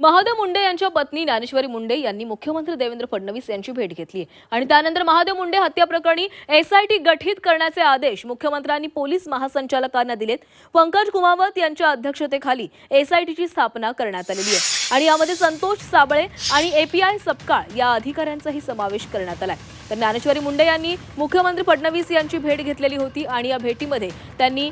महादेव मुंडे यांच्या पत्नी ज्ञानेश्वरी मुंडे यांनी मुख्यमंत्री देवेंद्र फडणवीस यांची भेट घेतली आणि त्यानंतर महादेव मुंडे हत्या प्रकरणी एसआयटी गठीत करण्याचे आदेश मुख्यमंत्र्यांनी पोलीस महासंचालकांना दिलेत. पंकज कुमावत यांच्या अध्यक्षतेखाली एसआयटीची स्थापना करण्यात आलेली आहे. आणि यामध्ये संतोष साबळे आणि एपीआय सपकाळ या अधिकाऱ्यांचाही समावेश करण्यात आलाय. तर ज्ञानेश्वरी मुंडे यांनी मुख्यमंत्री फडणवीस यांची भेट घेतलेली होती आणि या भेटीमध्ये त्यांनी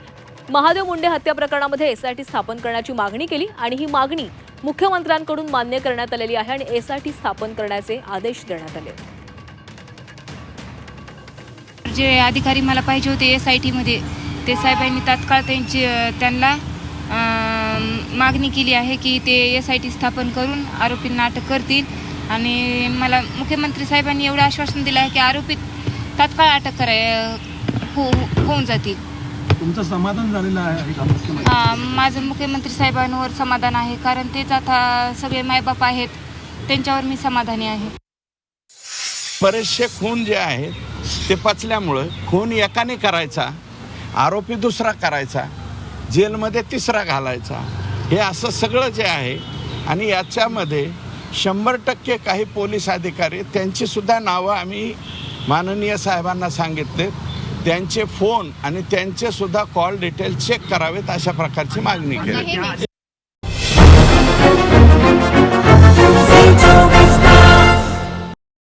महादेव मुंडे हत्या प्रकरणामध्ये एसआयटी स्थापन करण्याची मागणी केली आणि ही मागणी मुख्यमंत्र्यांकडून मान्य करण्यात आलेली आहे आणि एसआयटी स्थापन करण्याचे आदेश देण्यात आले. जे अधिकारी मला पाहिजे होते एस आय टीमध्ये ते साहेबांनी तात्काळ त्यांची त्यांना मागणी केली आहे की ते एस आय टी स्थापन करून आरोपींना अटक करतील. आणि मला मुख्यमंत्री साहेबांनी एवढं आश्वासन दिलं आहे की आरोपी तात्काळ अटक कराय हो होऊन जातील. तुमचं समाधान झालेलं आहे का मुख्यमंत्री? अ, माझं मुख्यमंत्री साहेबांवर समाधान आहे कारण तेच आता सगळे मायबाप आहेत. त्यांच्यावर मी समाधानी आहे. बरेचसे खून जे आहेत ते पचल्यामुळं खून एकाने करायचा आरोपी दुसरा करायचा जेलमध्ये तिसरा घालायचा. हे असं सगळं जे आहे आणि याच्यामध्ये शंभर टक्के काही पोलीस अधिकारी त्यांची सुद्धा नावं आम्ही माननीय साहेबांना सांगितले त्यांचे फोन आणि त्यांचे सुद्धा कॉल डिटेल चेक करावेत अशा प्रकारची मागणी केली.